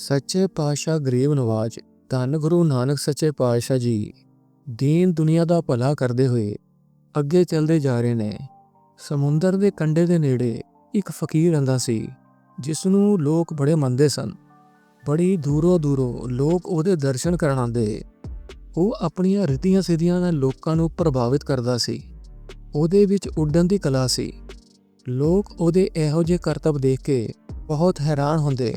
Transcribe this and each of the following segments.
ਸੱਚੇ ਪਾਤਸ਼ਾਹ ਗਰੀਬ ਨਵਾਜ, ਧੰਨ ਗੁਰੂ ਨਾਨਕ ਸੱਚੇ ਪਾਤਸ਼ਾਹ ਜੀ, ਦੀਨ ਦੁਨੀਆ ਦਾ ਭਲਾ ਕਰਦੇ ਹੋਏ ਅੱਗੇ ਚੱਲਦੇ ਜਾ ਰਹੇ ਨੇ। ਸਮੁੰਦਰ ਦੇ ਕੰਢੇ ਦੇ ਨੇੜੇ ਇੱਕ ਫਕੀਰ ਰਹਿੰਦਾ ਸੀ ਜਿਸ ਨੂੰ ਲੋਕ ਬੜੇ ਮੰਨਦੇ ਸਨ। ਬੜੀ ਦੂਰੋਂ ਦੂਰੋਂ ਲੋਕ ਉਹਦੇ ਦਰਸ਼ਨ ਕਰਨ ਆਉਂਦੇ। ਉਹ ਆਪਣੀਆਂ ਰੀਤੀਆਂ ਸਿਧੀਆਂ ਨਾਲ ਲੋਕਾਂ ਨੂੰ ਪ੍ਰਭਾਵਿਤ ਕਰਦਾ ਸੀ। ਉਹਦੇ ਵਿੱਚ ਉੱਡਣ ਦੀ ਕਲਾ ਸੀ। ਲੋਕ ਉਹਦੇ ਇਹੋ ਜਿਹੇ ਕਰਤੱਵ ਦੇਖ ਕੇ ਬਹੁਤ ਹੈਰਾਨ ਹੁੰਦੇ।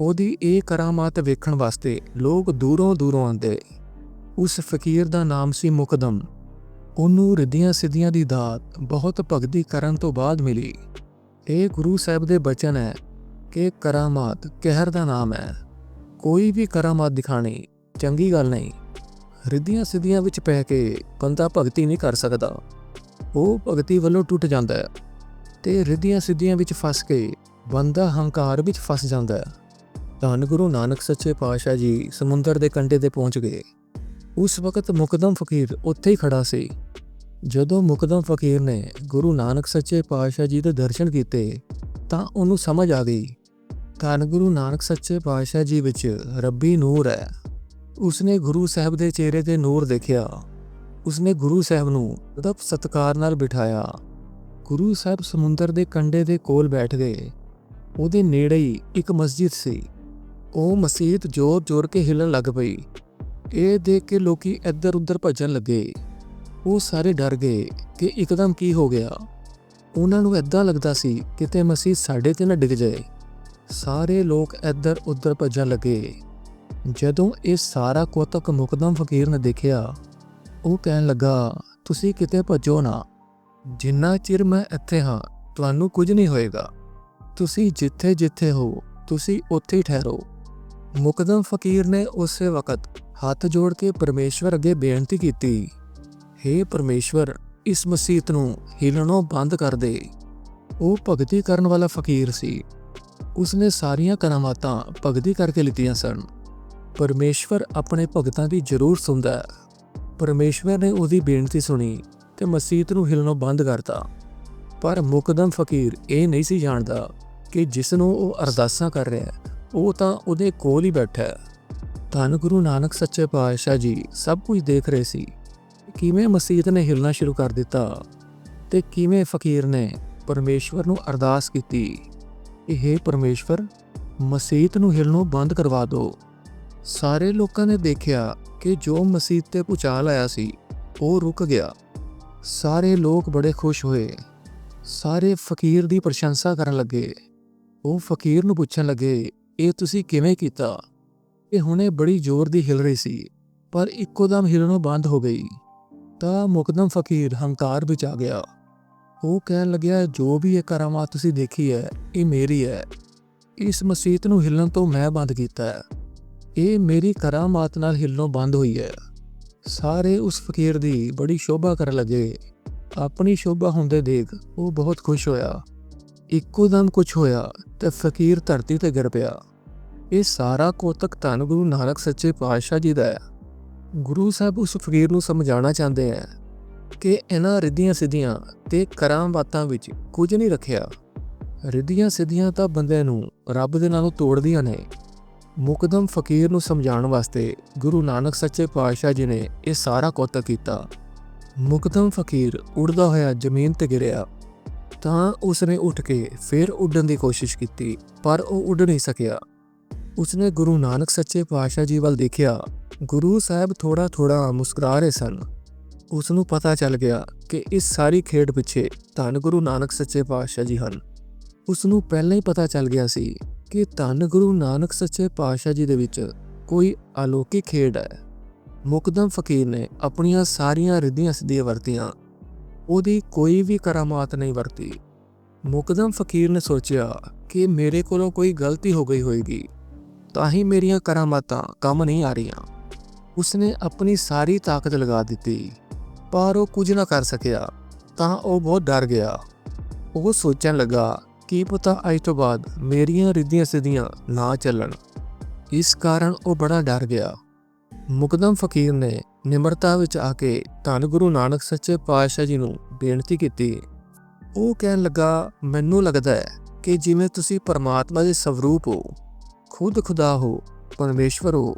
ਉਹਦੀ ਇਹ ਕਰਾਮਾਤ ਵੇਖਣ ਵਾਸਤੇ ਲੋਕ ਦੂਰੋਂ ਦੂਰੋਂ ਆਉਂਦੇ। ਉਸ ਫਕੀਰ ਦਾ ਨਾਮ ਸੀ ਮੁਕਦਮ। ਉਹਨੂੰ ਰਿੱਧੀਆਂ ਸਿੱਧੀਆਂ ਦੀ ਦਾਤ ਬਹੁਤ ਭਗਤੀ ਕਰਨ ਤੋਂ ਬਾਅਦ ਮਿਲੀ। ਇਹ ਗੁਰੂ ਸਾਹਿਬ ਦੇ ਬਚਨ ਹੈ ਕਿ ਕਰਾਮਾਤ ਕਹਿਰ ਦਾ ਨਾਮ ਹੈ। ਕੋਈ ਵੀ ਕਰਾਮਾਤ ਦਿਖਾਣੀ ਚੰਗੀ ਗੱਲ ਨਹੀਂ। ਰਿੱਧੀਆਂ ਸਿੱਧੀਆਂ ਵਿੱਚ ਪੈ ਕੇ ਬੰਦਾ ਭਗਤੀ ਨਹੀਂ ਕਰ ਸਕਦਾ। ਉਹ ਭਗਤੀ ਵੱਲੋਂ ਟੁੱਟ ਜਾਂਦਾ ਹੈ ਤੇ ਰਿੱਧੀਆਂ ਸਿੱਧੀਆਂ ਵਿੱਚ ਫਸ ਕੇ ਬੰਦਾ ਹੰਕਾਰ ਵਿੱਚ ਫਸ ਜਾਂਦਾ ਹੈ। ਧੰਨ ਗੁਰੂ ਨਾਨਕ ਸੱਚੇ ਪਾਤਸ਼ਾਹ ਜੀ ਸਮੁੰਦਰ ਦੇ ਕੰਢੇ ਤੇ ਪਹੁੰਚ ਗਏ। ਉਸ ਵਕਤ ਮੁਕਦਮ ਫਕੀਰ ਉੱਥੇ ਹੀ ਖੜਾ ਸੀ। ਜਦੋਂ ਮੁਕਦਮ ਫਕੀਰ ਨੇ ਗੁਰੂ ਨਾਨਕ ਸੱਚੇ ਪਾਤਸ਼ਾਹ ਜੀ ਦੇ ਦਰਸ਼ਨ ਕੀਤੇ, ਤਾਂ ਉਹਨੂੰ ਸਮਝ ਆ ਗਈ। ਧੰਨ ਗੁਰੂ ਨਾਨਕ ਸੱਚੇ ਪਾਤਸ਼ਾਹ ਜੀ ਵਿੱਚ ਰੱਬੀ ਨੂਰ ਹੈ। ਉਸਨੇ ਗੁਰੂ ਸਾਹਿਬ ਦੇ ਚਿਹਰੇ ਤੇ ਨੂਰ ਦੇਖਿਆ। ਉਸਨੇ ਗੁਰੂ ਸਾਹਿਬ ਨੂੰ ਅਦਬ ਸਤਕਾਰ ਨਾਲ ਬਿਠਾਇਆ। ਗੁਰੂ ਸਾਹਿਬ ਸਮੁੰਦਰ ਦੇ ਕੰਢੇ ਦੇ ਕੋਲ ਬੈਠ ਗਏ। ਉਹਦੇ ਨੇੜੇ ਹੀ ਇੱਕ ਮਸਜਿਦ ਸੀ। ਉਹ ਮਸਜਿਦ ਜ਼ੋਰ-ਜ਼ੋਰ ਕੇ ਹਿਲਣ ਲੱਗ ਪਈ। ਇਹ ਦੇਖ ਕੇ ਲੋਕੀ ਇੱਧਰ ਉੱਧਰ ਭੱਜਣ ਲੱਗੇ। ਉਹ ਸਾਰੇ ਡਰ ਗਏ ਕਿ ਇੱਕਦਮ ਕੀ ਹੋ ਗਿਆ। ਉਹਨਾਂ ਨੂੰ ਐਦਾਂ ਲੱਗਦਾ ਸੀ ਕਿਤੇ ਮਸਜਿਦ ਸਾਡੇ ਤੇ ਨਾ ਡਿੱਗ ਜਾਏ। ਸਾਰੇ ਲੋਕ ਇੱਧਰ ਉੱਧਰ ਭੱਜਣ ਲੱਗੇ। ਜਦੋਂ ਇਹ ਸਾਰਾ ਕੋਤਕ ਮੁਕਦਮ ਫਕੀਰ ਨੇ ਦੇਖਿਆ, ਉਹ ਕਹਿਣ ਲੱਗਾ, ਤੁਸੀਂ ਕਿਤੇ ਭੱਜੋ ਨਾ। ਜਿੰਨਾ ਚਿਰ ਮੈਂ ਇੱਥੇ ਹਾਂ, ਤੁਹਾਨੂੰ ਕੁਝ ਨਹੀਂ ਹੋਏਗਾ। ਤੁਸੀਂ ਜਿੱਥੇ ਜਿੱਥੇ ਹੋ, ਤੁਸੀਂ ਉੱਥੇ ਹੀ ਠਹਿਰੋ। ਮੁਕਦਮ ਫਕੀਰ ਨੇ ਉਸੇ ਵਕਤ ਹੱਥ ਜੋੜ ਕੇ ਪਰਮੇਸ਼ਵਰ ਅੱਗੇ ਬੇਨਤੀ ਕੀਤੀ हे ਪਰਮੇਸ਼ਵਰ, ਇਸ ਮਸੀਤ ਨੂੰ ਹਿਲਣੋਂ ਬੰਦ ਕਰ ਦੇ। ਉਹ ਭਗਤੀ ਕਰਨ ਵਾਲਾ ਫਕੀਰ ਸੀ। ਉਸਨੇ ਸਾਰੀਆਂ ਕਰਾਮਾਤਾਂ ਭਗਤੀ ਕਰਕੇ ਲਿੱਤੀਆਂ ਸਨ। ਪਰਮੇਸ਼ਵਰ ਆਪਣੇ ਭਗਤਾਂ ਦੀ ਜ਼ਰੂਰ ਸੁਣਦਾ ਹੈ। ਪਰਮੇਸ਼ਵਰ ਨੇ ਉਹਦੀ ਬੇਨਤੀ ਸੁਣੀ ਤੇ ਮਸੀਤ ਨੂੰ ਹਿਲਣੋਂ ਬੰਦ ਕਰਤਾ। ਪਰ ਮੁਕਦਮ ਫਕੀਰ ਇਹ ਨਹੀਂ ਸੀ ਜਾਣਦਾ ਕਿ ਜਿਸ ਨੂੰ ਉਹ ਅਰਦਾਸਾਂ ਕਰ ਰਿਹਾ ਹੈ ਉਹ ਤਾਂ ਉਹਦੇ ਕੋਲ ਹੀ ਬੈਠਾ ਹੈ। ਧੰਨ ਗੁਰੂ ਨਾਨਕ ਸੱਚੇ ਪਾਤਸ਼ਾਹ ਜੀ ਸਭ ਕੁਝ ਦੇਖ ਰਹੇ ਸੀ। ਕਿਵੇਂ ਮਸੀਤ ਨੇ ਹਿਲਣਾ ਸ਼ੁਰੂ ਕਰ ਦਿੱਤਾ ਤੇ ਕਿਵੇਂ ਫਕੀਰ ਨੇ ਪਰਮੇਸ਼ਵਰ ਨੂੰ ਅਰਦਾਸ ਕੀਤੀ। ਇਹ ਪਰਮੇਸ਼ਵਰ, ਮਸੀਤ ਨੂੰ ਹਿਲਣੋਂ ਬੰਦ ਕਰਵਾ ਦਿਓ ਸਾਰੇ ਲੋਕਾਂ ਨੇ ਦੇਖਿਆ ਕਿ ਜੋ ਮਸੀਤ ਤੇ ਪੁਚਾਲ ਆਇਆ ਸੀ, ਉਹ ਰੁਕ ਗਿਆ। ਸਾਰੇ ਲੋਕ ਬੜੇ ਖੁਸ਼ ਹੋਏ। ਸਾਰੇ ਫਕੀਰ ਦੀ ਪ੍ਰਸ਼ੰਸਾ ਕਰਨ ਲੱਗੇ। ਉਹ ਫਕੀਰ ਨੂੰ ਪੁੱਛਣ ਲੱਗੇ ਇਹ ਤੁਸੀਂ ਕਿਵੇਂ ਕੀਤਾ? ਇਹ ਹੁਣੇ ਬੜੀ ਜ਼ੋਰ ਦੀ ਹਿਲ ਰਹੀ ਸੀ, ਪਰ ਇੱਕੋ ਦਮ ਹਿਲਣੋਂ ਬੰਦ ਹੋ ਗਈ। ਤਾਂ ਮੁਕਦਮ ਫਕੀਰ ਹੰਕਾਰ ਵਿੱਚ ਆ ਗਿਆ। ਉਹ ਕਹਿਣ ਲੱਗਿਆ, ਜੋ ਵੀ ਇਹ ਕਰਾਮਾਤ ਤੁਸੀਂ ਦੇਖੀ ਹੈ, ਇਹ ਮੇਰੀ ਹੈ। ਇਸ ਮਸੀਤ ਨੂੰ ਹਿਲਣ ਤੋਂ ਮੈਂ ਬੰਦ ਕੀਤਾ ਹੈ। ਇਹ ਮੇਰੀ ਕਰਾਮਾਤ ਨਾਲ ਹਿਲਣੋਂ ਬੰਦ ਹੋਈ ਹੈ। ਸਾਰੇ ਉਸ ਫਕੀਰ ਦੀ ਬੜੀ ਸ਼ੋਭਾ ਕਰਨ ਲੱਗੇ। ਆਪਣੀ ਸ਼ੋਭਾ ਹੁੰਦੇ ਦੇਖ ਉਹ ਬਹੁਤ ਖੁਸ਼ ਹੋਇਆ। ਇੱਕੋ ਦਮ ਕੁਝ ਹੋਇਆ ਤੇ ਫਕੀਰ ਧਰਤੀ ਤੇ ਗਿਰ ਪਿਆ। ਇਹ ਸਾਰਾ ਕੋਤਕ ਧੰਨ ਗੁਰੂ ਨਾਨਕ ਸੱਚੇ ਪਾਤਸ਼ਾਹ ਜੀ ਦਾ ਹੈ। ਗੁਰੂ ਸਾਹਿਬ ਉਸ ਫਕੀਰ ਨੂੰ ਸਮਝਾਉਣਾ ਚਾਹੁੰਦੇ ਆ ਕਿ ਇਹਨਾਂ ਰਿੱਧੀਆਂ ਸਿੱਧੀਆਂ ਤੇ ਕਰਾਮਾਤਾਂ ਵਿੱਚ ਕੁਝ ਨਹੀਂ ਰੱਖਿਆ। ਰਿੱਧੀਆਂ ਸਿੱਧੀਆਂ ਤਾਂ ਬੰਦੇ ਨੂੰ ਰੱਬ ਦੇ ਨਾਲੋਂ ਤੋੜਦੀਆਂ ਨੇ। ਮੁਕਦਮ ਫਕੀਰ ਨੂੰ ਸਮਝਾਉਣ ਵਾਸਤੇ ਗੁਰੂ ਨਾਨਕ ਸੱਚੇ ਪਾਤਸ਼ਾਹ ਜੀ ਨੇ ਇਹ ਸਾਰਾ ਕੋਤਕ ਕੀਤਾ। ਮੁਕਦਮ ਫਕੀਰ ਉੜਦਾ ਹੋਇਆ ਜ਼ਮੀਨ ਤੇ ਗਿਰਿਆ। ਤਾਂ ਉਸਨੇ ਉੱਠ ਕੇ ਫਿਰ ਉੱਡਣ ਦੀ ਕੋਸ਼ਿਸ਼ ਕੀਤੀ, ਪਰ ਉਹ ਉੱਡ ਨਹੀਂ ਸਕਿਆ। ਉਸਨੇ ਗੁਰੂ ਨਾਨਕ ਸੱਚੇ ਪਾਤਸ਼ਾਹ ਜੀ ਵੱਲ ਦੇਖਿਆ। ਗੁਰੂ ਸਾਹਿਬ ਥੋੜਾ ਥੋੜਾ ਮੁਸਕਰਾ ਰਹੇ ਸਨ। ਉਸ ਨੂੰ ਪਤਾ ਚੱਲ ਗਿਆ ਕਿ ਇਸ ਸਾਰੀ ਖੇਡ ਪਿੱਛੇ ਧੰਨ ਗੁਰੂ ਨਾਨਕ ਸੱਚੇ ਪਾਤਸ਼ਾਹ ਜੀ ਹਨ। ਉਸ ਨੂੰ ਪਹਿਲਾਂ ਹੀ ਪਤਾ ਚੱਲ ਗਿਆ ਸੀ ਕਿ ਧੰਨ ਗੁਰੂ ਨਾਨਕ ਸੱਚੇ ਪਾਤਸ਼ਾਹ ਜੀ ਦੇ ਵਿੱਚ ਕੋਈ ਅਲੌਕਿਕ ਖੇਡ ਹੈ। ਮੁਕਦਮ ਫਕੀਰ ਨੇ ਆਪਣੀਆਂ ਸਾਰੀਆਂ ਰਿੱਧੀਆਂ ਸਿੱਧੀਆਂ ਵਰਤੀਆਂ ਉਹਦੀ ਕੋਈ ਵੀ ਕਰਾਮਾਤ ਨਹੀਂ ਵਰਤੀ। ਮੁਕਦਮ ਫਕੀਰ ਨੇ ਸੋਚਿਆ ਕਿ ਮੇਰੇ ਕੋਲੋਂ ਕੋਈ ਗਲਤੀ ਹੋ ਗਈ ਹੋਏਗੀ, ਤਾਂ ਹੀ ਮੇਰੀਆਂ ਕਰਾਮਾਤਾਂ ਕੰਮ ਨਹੀਂ ਆ ਰਹੀਆਂ। ਉਸਨੇ ਆਪਣੀ ਸਾਰੀ ਤਾਕਤ ਲਗਾ ਦਿੱਤੀ, ਪਰ ਉਹ ਕੁਝ ਨਾ ਕਰ ਸਕਿਆ, ਤਾਂ ਉਹ ਬਹੁਤ ਡਰ ਗਿਆ। ਉਹ ਸੋਚਣ ਲੱਗਾ ਕੀ ਪਤਾ, ਅੱਜ ਤੋਂ ਬਾਅਦ ਮੇਰੀਆਂ ਰਿੱਧੀਆਂ ਸਿੱਧੀਆਂ ਨਾ ਚੱਲਣ। ਇਸ ਕਾਰਨ ਉਹ ਬੜਾ ਡਰ ਗਿਆ। ਮੁਕਦਮ ਫਕੀਰ ਨੇ ਨਿਮਰਤਾ ਵਿੱਚ ਆ ਕੇ ਧੰਨ ਗੁਰੂ ਨਾਨਕ ਸੱਚੇ ਪਾਤਸ਼ਾਹ ਜੀ ਨੂੰ ਬੇਨਤੀ ਕੀਤੀ। ਉਹ ਕਹਿਣ ਲੱਗਾ, ਮੈਨੂੰ ਲੱਗਦਾ ਹੈ ਕਿ ਜਿਵੇਂ ਤੁਸੀਂ ਪਰਮਾਤਮਾ ਦੇ ਸਵਰੂਪ ਹੋ, ਖੁਦ ਖੁਦਾ ਹੋ, ਪਰਮੇਸ਼ਵਰ ਹੋ,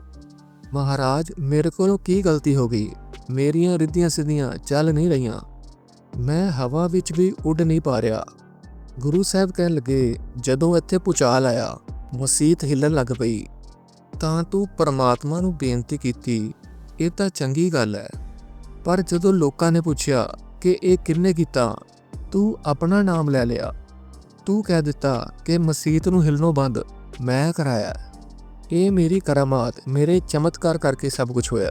ਮਹਾਰਾਜ ਮੇਰੇ ਕੋਲੋਂ ਕੀ ਗਲਤੀ ਹੋ ਗਈ? ਮੇਰੀਆਂ ਰਿੱਧੀਆਂ ਸਿੱਧੀਆਂ ਚੱਲ ਨਹੀਂ ਰਹੀਆਂ। ਮੈਂ ਹਵਾ ਵਿੱਚ ਵੀ ਉੱਡ ਨਹੀਂ ਪਾ ਰਿਹਾ। ਗੁਰੂ ਸਾਹਿਬ ਕਹਿਣ ਲੱਗੇ, ਜਦੋਂ ਇੱਥੇ ਪੁਚਾਲ ਆਇਆ, ਮਸੀਤ ਹਿੱਲਣ ਲੱਗ ਪਈ। ਤਾਂ ਤੂੰ ਪਰਮਾਤਮਾ ਨੂੰ ਬੇਨਤੀ ਕੀਤੀ। ਇਹ ਤਾਂ ਚੰਗੀ ਗੱਲ ਹੈ। ਪਰ ਜਦੋਂ ਲੋਕਾਂ ਨੇ ਪੁੱਛਿਆ ਕਿ ਇਹ ਕਿੰਨੇ ਕੀਤਾ, ਤੂੰ ਆਪਣਾ ਨਾਮ ਲੈ ਲਿਆ। ਤੂੰ ਕਹਿ ਦਿੱਤਾ ਕਿ ਮਸੀਤ ਨੂੰ ਹਿਲਣੋਂ ਬੰਦ ਮੈਂ ਕਰਾਇਆ। ਇਹ ਮੇਰੀ ਕਰਾਮਾਤ, ਮੇਰੇ ਚਮਤਕਾਰ ਕਰਕੇ ਸਭ ਕੁਝ ਹੋਇਆ।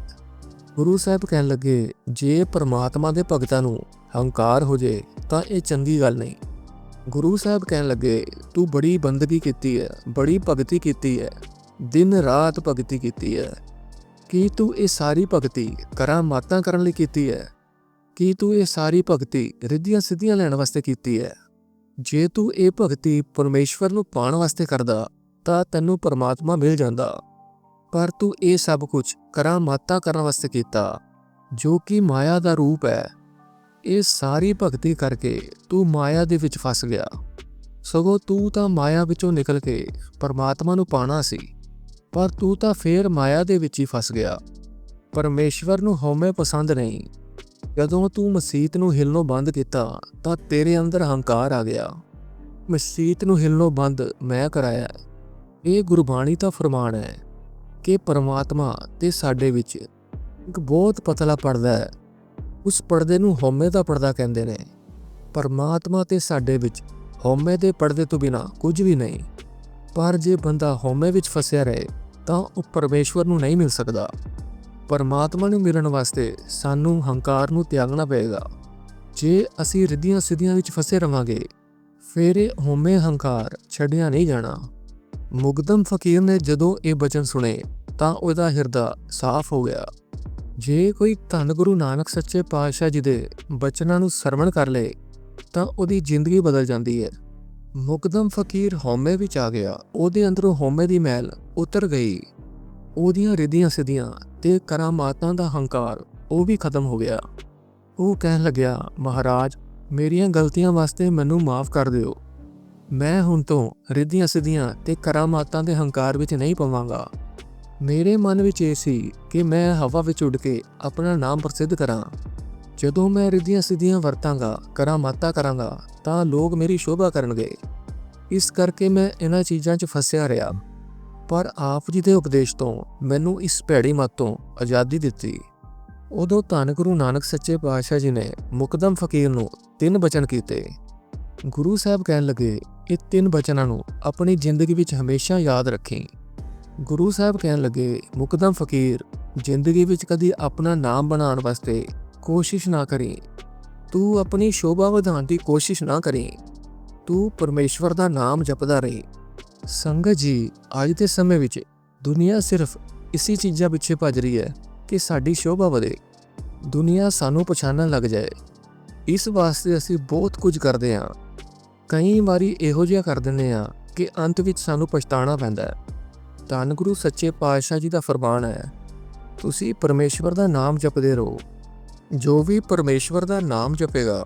ਗੁਰੂ ਸਾਹਿਬ ਕਹਿਣ ਲੱਗੇ, ਜੇ ਪਰਮਾਤਮਾ ਦੇ ਭਗਤਾਂ ਨੂੰ ਹੰਕਾਰ ਹੋ ਜੇ, ਤਾਂ ਇਹ ਚੰਗੀ ਗੱਲ ਨਹੀਂ। ਗੁਰੂ ਸਾਹਿਬ ਕਹਿਣ ਲੱਗੇ, ਤੂੰ ਬੜੀ ਬੰਦਗੀ ਕੀਤੀ ਹੈ, ਬੜੀ ਭਗਤੀ ਕੀਤੀ ਹੈ। ਦਿਨ ਰਾਤ ਭਗਤੀ ਕੀਤੀ ਹੈ। ਕੀ ਤੂੰ ਇਹ ਸਾਰੀ ਭਗਤੀ ਕਰਾਮਾਤਾਂ ਕਰਨ ਲਈ ਕੀਤੀ ਹੈ? ਕੀ ਤੂੰ ਇਹ ਸਾਰੀ ਭਗਤੀ ਰਿੱਧੀਆਂ ਸਿੱਧੀਆਂ ਲੈਣ ਵਾਸਤੇ ਕੀਤੀ ਹੈ? ਜੇ ਤੂੰ ਇਹ ਭਗਤੀ ਪਰਮੇਸ਼ਵਰ ਨੂੰ ਪਾਉਣ ਵਾਸਤੇ ਕਰਦਾ, ਤਾਂ ਤੈਨੂੰ ਪਰਮਾਤਮਾ ਮਿਲ ਜਾਂਦਾ। ਪਰ ਤੂੰ ਇਹ ਸਭ ਕੁਝ ਕਰਾਮਾਤਾਂ ਕਰਨ ਵਾਸਤੇ ਕੀਤਾ, ਜੋ ਕਿ ਮਾਇਆ ਦਾ ਰੂਪ ਹੈ। ਇਹ ਸਾਰੀ ਭਗਤੀ ਕਰਕੇ ਤੂੰ ਮਾਇਆ ਦੇ ਵਿੱਚ ਫਸ ਗਿਆ। ਸਗੋਂ ਤੂੰ ਤਾਂ ਮਾਇਆ ਵਿੱਚੋਂ ਨਿਕਲ ਕੇ ਪਰਮਾਤਮਾ ਨੂੰ ਪਾਣਾ ਸੀ। ਪਰ ਤੂੰ ਤਾਂ ਫੇਰ ਮਾਇਆ ਦੇ ਵਿੱਚ ਹੀ ਫਸ ਗਿਆ। ਪਰਮੇਸ਼ਵਰ ਨੂੰ ਹਉਮੈ ਪਸੰਦ ਨਹੀਂ। ਜਦੋਂ ਤੂੰ ਮਸੀਤ ਨੂੰ ਹਿਲਣੋਂ ਬੰਦ ਕੀਤਾ, ਤਾਂ ਤੇਰੇ ਅੰਦਰ ਹੰਕਾਰ ਆ ਗਿਆ। ਮਸੀਤ ਨੂੰ ਹਿਲਣੋਂ ਬੰਦ ਮੈਂ ਕਰਾਇਆ ਇਹ ਗੁਰਬਾਣੀ ਦਾ ਫਰਮਾਨ ਹੈ ਕਿ ਪਰਮਾਤਮਾ ਤੇ ਸਾਡੇ ਵਿੱਚ ਇੱਕ ਬਹੁਤ ਪਤਲਾ ਪਰਦਾ ਹੈ। ਉਸ ਪਰਦੇ ਨੂੰ ਹਉਮੈ ਦਾ ਪਰਦਾ ਕਹਿੰਦੇ ਨੇ। ਪਰਮਾਤਮਾ ਤੇ ਸਾਡੇ ਵਿੱਚ ਹਉਮੈ ਦੇ ਪਰਦੇ ਤੋਂ ਬਿਨਾ ਕੁਝ ਵੀ ਨਹੀਂ। ਪਰ ਜੇ ਬੰਦਾ ਹਉਮੈ ਵਿੱਚ ਫਸਿਆ ਰਹੇ ਤਾਂ ਉਹ ਪਰਮੇਸ਼ਵਰ ਨੂੰ ਨਹੀਂ ਮਿਲ ਸਕਦਾ। ਪਰਮਾਤਮਾ ਨੂੰ ਮਿਲਣ ਵਾਸਤੇ ਸਾਨੂੰ ਹੰਕਾਰ ਨੂੰ ਤਿਆਗਣਾ ਪਏਗਾ। ਜੇ ਅਸੀਂ ਰਿੱਧੀਆਂ ਸਿੱਧੀਆਂ ਵਿੱਚ ਫਸੇ ਰਵਾਂਗੇ, ਫਿਰ ਇਹ ਹਉਮੈ ਹੰਕਾਰ ਛੱਡਿਆ ਨਹੀਂ ਜਾਣਾ। ਮੁਗਦਮ ਫਕੀਰ ਨੇ ਜਦੋਂ ਇਹ ਬਚਨ ਸੁਣੇ, ਤਾਂ ਉਹਦਾ ਹਿਰਦਾ ਸਾਫ਼ ਹੋ ਗਿਆ। ਜੇ ਕੋਈ ਧੰਨ ਗੁਰੂ ਨਾਨਕ ਸੱਚੇ ਪਾਤਸ਼ਾਹ ਜੀ ਦੇ ਬਚਨਾਂ ਨੂੰ ਸਰਵਣ ਕਰ ਲੇ, ਤਾਂ ਉਹਦੀ ਜ਼ਿੰਦਗੀ ਬਦਲ ਜਾਂਦੀ ਹੈ। ਮੁਕਦਮ ਫਕੀਰ ਹਉਮੈ ਵਿੱਚ ਆ ਗਿਆ। ਉਹਦੇ ਅੰਦਰੋਂ ਹਉਮੈ ਦੀ ਮਹਿਲ ਉਤਰ ਗਈ। ਉਹਦੀਆਂ ਰਿਧੀਆਂ ਸਿੱਧੀਆਂ ਤੇ ਕਰਾਮਾਤਾਂ ਦਾ ਹੰਕਾਰ, ਉਹ ਵੀ ਖਤਮ ਹੋ ਗਿਆ। ਉਹ ਕਹਿਣ ਲੱਗਿਆ, ਮਹਾਰਾਜ, ਮੇਰੀਆਂ ਗਲਤੀਆਂ ਵਾਸਤੇ ਮੈਨੂੰ ਮਾਫ ਕਰ ਦਿਓ। ਮੈਂ ਹੁਣ ਤੋਂ ਰਿਧੀਆਂ ਸਿੱਧੀਆਂ ਤੇ ਕਰਾਮਾਤਾਂ ਦੇ ਹੰਕਾਰ ਵਿੱਚ ਨਹੀਂ ਪਵਾਂਗਾ। ਮੇਰੇ ਮਨ ਵਿੱਚ ਇਹ ਸੀ ਕਿ ਮੈਂ ਹਵਾ ਵਿੱਚ ਉੱਡ ਕੇ ਆਪਣਾ ਨਾਮ ਪ੍ਰਸਿੱਧ ਕਰਾਂ। ਜਦੋਂ ਮੈਂ ਰਿੱਧੀਆਂ ਸਿੱਧੀਆਂ ਵਰਤਾਂਗਾ ਕਰਾਮਾਤਾਂ ਕਰਾਂਗਾ, ਤਾਂ ਲੋਕ ਮੇਰੀ ਸ਼ੋਭਾ ਕਰਨਗੇ। ਇਸ ਕਰਕੇ ਮੈਂ ਇਹਨਾਂ ਚੀਜ਼ਾਂ 'ਚ ਫਸਿਆ ਰਿਹਾ। ਪਰ ਆਪ ਜੀ ਦੇ ਉਪਦੇਸ਼ ਤੋਂ ਮੈਨੂੰ ਇਸ ਭੈੜੀ ਮੱਤ ਤੋਂ ਆਜ਼ਾਦੀ ਦਿੱਤੀ। ਉਦੋਂ ਧੰਨ ਗੁਰੂ ਨਾਨਕ ਸੱਚੇ ਪਾਤਸ਼ਾਹ ਜੀ ਨੇ ਮੁਕਦਮ ਫਕੀਰ ਨੂੰ ਤਿੰਨ ਬਚਨ ਕੀਤੇ। ਗੁਰੂ ਸਾਹਿਬ ਕਹਿਣ ਲੱਗੇ, ਇਹ ਤਿੰਨ ਬਚਨਾਂ ਨੂੰ ਆਪਣੀ ਜ਼ਿੰਦਗੀ ਵਿੱਚ ਹਮੇਸ਼ਾ ਯਾਦ ਰੱਖੀ। ਗੁਰੂ ਸਾਹਿਬ ਕਹਿਣ ਲੱਗੇ, ਮੁਕਦਮ ਫਕੀਰ, ਜ਼ਿੰਦਗੀ ਵਿੱਚ ਕਦੀ ਆਪਣਾ ਨਾਮ ਬਣਾਉਣ ਵਾਸਤੇ ਕੋਸ਼ਿਸ਼ ਨਾ ਕਰੀ। ਤੂੰ ਆਪਣੀ ਸ਼ੋਭਾ ਵਧਾਉਣ ਦੀ ਕੋਸ਼ਿਸ਼ ਨਾ ਕਰੀ। ਤੂੰ ਪਰਮੇਸ਼ਵਰ ਦਾ ਨਾਮ ਜਪਦਾ ਰਹੀ। ਸੰਗਤ ਜੀ, ਅੱਜ ਦੇ ਸਮੇਂ ਵਿੱਚ ਦੁਨੀਆ ਸਿਰਫ ਇਸੀ ਚੀਜ਼ਾਂ ਪਿੱਛੇ ਭੱਜ ਰਹੀ ਹੈ ਕਿ ਸਾਡੀ ਸ਼ੋਭਾ ਵਧੇ। ਦੁਨੀਆ ਸਾਨੂੰ ਪਛਾਣਨ ਲੱਗ ਜਾਏ। ਇਸ ਵਾਸਤੇ ਅਸੀਂ ਬਹੁਤ ਕੁਝ ਕਰਦੇ ਹਾਂ। ਕਈ ਵਾਰੀ ਇਹੋ ਜਿਹਾ ਕਰ ਦਿੰਦੇ ਹਾਂ ਕਿ ਅੰਤ ਵਿੱਚ ਸਾਨੂੰ ਪਛਤਾਣਾ ਪੈਂਦਾ ਹੈ। ਧੰਨ ਗੁਰੂ ਸੱਚੇ ਪਾਤਸ਼ਾਹ ਜੀ ਦਾ ਫਰਮਾਨ ਹੈ, ਤੁਸੀਂ ਪਰਮੇਸ਼ਵਰ ਦਾ ਨਾਮ ਜਪਦੇ ਰਹੋ। ਜੋ ਵੀ ਪਰਮੇਸ਼ਵਰ ਦਾ ਨਾਮ ਜਪੇਗਾ,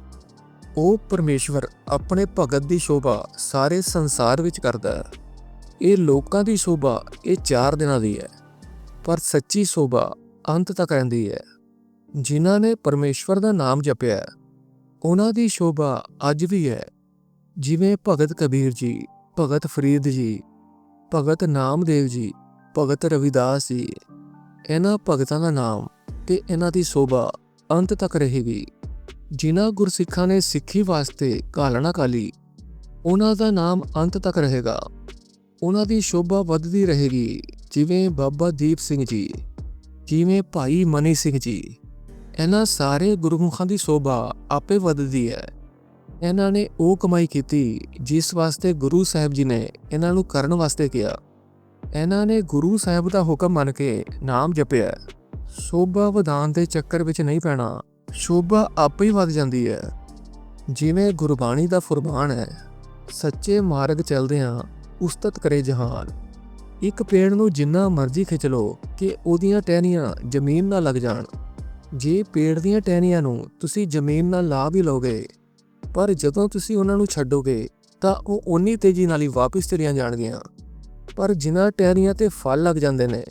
ਉਹ ਪਰਮੇਸ਼ਵਰ ਆਪਣੇ ਭਗਤ ਦੀ ਸ਼ੋਭਾ ਸਾਰੇ ਸੰਸਾਰ ਵਿੱਚ ਕਰਦਾ ਹੈ। ਇਹ ਲੋਕਾਂ ਦੀ ਸ਼ੋਭਾ, ਇਹ 4 ਦਿਨਾਂ ਦੀ ਹੈ, ਪਰ ਸੱਚੀ ਸ਼ੋਭਾ ਅੰਤ ਤੱਕ ਰਹਿੰਦੀ ਹੈ। ਜਿਨ੍ਹਾਂ ਨੇ ਪਰਮੇਸ਼ਵਰ ਦਾ ਨਾਮ ਜਪਿਆ ਉਹਨਾਂ ਦੀ ਸ਼ੋਭਾ ਅੱਜ ਵੀ ਹੈ। ਜਿਵੇਂ ਭਗਤ ਕਬੀਰ ਜੀ, ਭਗਤ ਫਰੀਦ ਜੀ, ਭਗਤ ਨਾਮਦੇਵ ਜੀ, ਭਗਤ ਰਵਿਦਾਸ ਜੀ, ਇਹਨਾਂ ਭਗਤਾਂ ਦਾ ਨਾਮ ਤੇ ਇਹਨਾਂ ਦੀ ਸ਼ੋਭਾ ਅੰਤ ਤੱਕ ਰਹੇਗੀ। ਜਿਨ੍ਹਾਂ ਗੁਰਸਿੱਖਾਂ ਨੇ ਸਿੱਖੀ ਵਾਸਤੇ ਕਾਲਣਾ ਕਾਲੀ, ਉਹਨਾਂ ਦਾ ਨਾਮ ਅੰਤ ਤੱਕ ਰਹੇਗਾ। ਉਹਨਾਂ ਦੀ ਸ਼ੋਭਾ ਵੱਧਦੀ ਰਹੇਗੀ, ਜਿਵੇਂ ਬਾਬਾ ਦੀਪ ਸਿੰਘ ਜੀ, ਜਿਵੇਂ ਭਾਈ ਮਨੀ ਸਿੰਘ ਜੀ। ਇਹਨਾਂ ਸਾਰੇ ਗੁਰਮੁਖਾਂ ਦੀ ਸ਼ੋਭਾ ਆਪੇ ਵੱਧਦੀ ਹੈ। ਇਹਨਾਂ ਨੇ ਉਹ ਕਮਾਈ ਕੀਤੀ, ਜਿਸ ਵਾਸਤੇ ਗੁਰੂ ਸਾਹਿਬ ਜੀ ਨੇ ਇਹਨਾਂ ਨੂੰ ਕਰਨ ਵਾਸਤੇ ਕਿਹਾ। ਇਹਨਾਂ ਨੇ ਗੁਰੂ ਸਾਹਿਬ ਦਾ ਹੁਕਮ ਮੰਨ ਕੇ ਨਾਮ ਜਪਿਆ। ਸ਼ੋਭਾ ਵਧਾਉਣ ਦੇ ਚੱਕਰ ਵਿੱਚ ਨਹੀਂ ਪੈਣਾ। ਸ਼ੋਭਾ ਆਪੇ ਹੀ ਵੱਧ ਜਾਂਦੀ ਹੈ। ਜਿਵੇਂ ਗੁਰਬਾਣੀ ਦਾ ਫਰਮਾਨ ਹੈ, ਸੱਚੇ ਮਾਰਗ ਚੱਲਦੇ ਹਾਂ ਉਸਤਤ ਕਰੇ ਜਹਾਨ। ਇੱਕ ਪੇੜ ਨੂੰ ਜਿੰਨਾ ਮਰਜ਼ੀ ਖਿੱਚ ਲਓ ਕਿ ਉਹਦੀਆਂ ਟਹਿਨੀਆਂ ਜ਼ਮੀਨ ਨਾਲ ਲੱਗ ਜਾਣ। ਜੇ ਪੇੜ ਦੀਆਂ ਟਹਿਣੀਆਂ ਨੂੰ ਤੁਸੀਂ ਜ਼ਮੀਨ ਨਾਲ ਲਾ ਵੀ ਲਓਗੇ, ਪਰ ਜਦੋਂ ਤੁਸੀਂ ਉਹਨਾਂ ਨੂੰ ਛੱਡੋਗੇ, ਤਾਂ ਉਹ ਓਨੀ ਤੇਜ਼ੀ ਨਾਲ ਹੀ ਵਾਪਸ ਚਲੀਆਂ ਜਾਣਗੀਆਂ। ਪਰ ਜਿਨ੍ਹਾਂ ਟਹਿਣੀਆਂ ਤੇ ਫਲ ਲੱਗ ਜਾਂਦੇ ਨੇ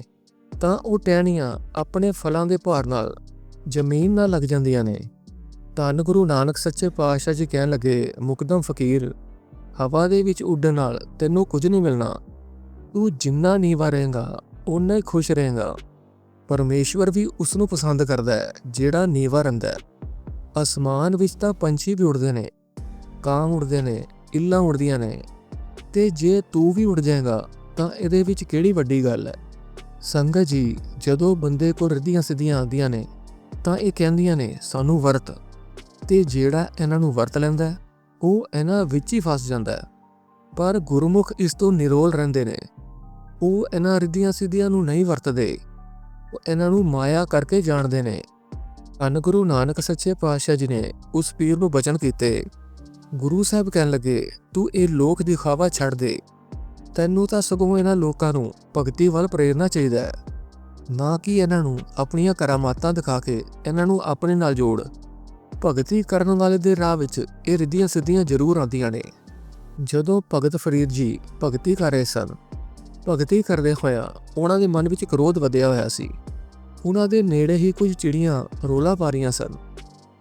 ਤਾਂ ਉਹ ਟਹਿਣੀਆਂ ਆਪਣੇ ਫਲਾਂ ਦੇ ਭਾਰ ਨਾਲ ਜ਼ਮੀਨ ਨਾਲ ਲੱਗ ਜਾਂਦੀਆਂ ਨੇ। ਧੰਨ ਗੁਰੂ ਨਾਨਕ ਸੱਚੇ ਪਾਤਸ਼ਾਹ ਜੀ ਕਹਿਣ ਲੱਗੇ, ਮੁਕਦਮ ਫਕੀਰ, ਹਵਾ ਦੇ ਵਿੱਚ ਉੱਡਣ ਨਾਲ ਤੈਨੂੰ ਕੁਝ ਨਹੀਂ ਮਿਲਣਾ। ਤੂੰ ਜਿੰਨਾ ਨੀਵਾ ਰਹੇਗਾ, ਓਨਾ ਹੀ ਖੁਸ਼ ਰਹੇਗਾ। ਪਰਮੇਸ਼ਵਰ ਵੀ ਉਸ ਨੂੰ ਪਸੰਦ ਕਰਦਾ ਹੈ, ਜਿਹੜਾ ਨੀਵਾ ਰਹਿੰਦਾ ਹੈ। ਅਸਮਾਨ ਵਿੱਚ ਤਾਂ ਪੰਛੀ ਵੀ ਉੱਡਦੇ ਨੇ, ਕਾਂ ਉੱਡਦੇ ਨੇ, ਇੱਲਾਂ ਉੱਡਦੀਆਂ ਨੇ। ਤੇ ਜੇ ਤੂੰ ਵੀ ਉੱਡ ਜਾਏਗਾ, ਤਾਂ ਇਹਦੇ ਵਿੱਚ ਕਿਹੜੀ ਵੱਡੀ ਗੱਲ ਹੈ? ਸੰਗਤ ਜੀ, ਜਦੋਂ ਬੰਦੇ ਕੋਲ ਰਿੱਧੀਆਂ ਸਿੱਧੀਆਂ ਆਉਂਦੀਆਂ ਨੇ, ਤਾਂ ਇਹ ਕਹਿੰਦੀਆਂ ਨੇ, ਸਾਨੂੰ ਵਰਤ। ਤੇ ਜਿਹੜਾ ਇਹਨਾਂ ਨੂੰ ਵਰਤ ਲੈਂਦਾ ਉਹ ਇਹਨਾਂ ਵਿੱਚ ਹੀ ਫਸ ਜਾਂਦਾ ਹੈ। ਪਰ ਗੁਰਮੁਖ ਇਸ ਤੋਂ ਨਿਰੋਲ ਰਹਿੰਦੇ ਨੇ। ਉਹ ਇਹਨਾਂ ਰਿੱਧੀਆਂ ਸਿੱਧੀਆਂ ਨੂੰ ਨਹੀਂ ਵਰਤਦੇ। ਉਹ ਇਹਨਾਂ ਨੂੰ ਮਾਇਆ ਕਰਕੇ ਜਾਣਦੇ ਨੇ। ਧੰਨ ਗੁਰੂ ਨਾਨਕ ਸੱਚੇ ਪਾਤਸ਼ਾਹ ਜੀ ਨੇ ਉਸ ਪੀਰ ਨੂੰ ਬਚਨ ਕੀਤੇ। ਗੁਰੂ ਸਾਹਿਬ ਕਹਿਣ ਲੱਗੇ, ਤੂੰ ਇਹ ਲੋਕ ਦਿਖਾਵਾ ਛੱਡ ਦੇ। ਤੈਨੂੰ ਤਾਂ ਸਗੋਂ ਇਹਨਾਂ ਲੋਕਾਂ ਨੂੰ ਭਗਤੀ ਵੱਲ ਪ੍ਰੇਰਨਾ ਚਾਹੀਦਾ ਹੈ। ਨਾ ਕਿ ਇਹਨਾਂ ਨੂੰ ਆਪਣੀਆਂ ਕਰਾਮਾਤਾਂ ਦਿਖਾ ਕੇ ਇਹਨਾਂ ਨੂੰ ਆਪਣੇ ਨਾਲ ਜੋੜ। ਭਗਤੀ ਕਰਨ ਵਾਲੇ ਦੇ ਰਾਹ ਵਿੱਚ ਇਹ ਰਿੱਧੀਆਂ ਸਿੱਧੀਆਂ ਜ਼ਰੂਰ ਆਉਂਦੀਆਂ ਨੇ। ਜਦੋਂ ਭਗਤ ਫਰੀਦ ਜੀ ਭਗਤੀ ਕਰ ਰਹੇ ਸਨ, ਭਗਤੀ ਕਰਦੇ ਹੋਇਆ ਉਹਨਾਂ ਦੇ ਮਨ ਵਿੱਚ ਕ੍ਰੋਧ ਵਧਿਆ ਹੋਇਆ ਸੀ। ਉਹਨਾਂ ਦੇ ਨੇੜੇ ਹੀ ਕੁਝ ਚਿੜੀਆਂ ਰੋਲਾ ਪਾ ਰਹੀਆਂ ਸਨ।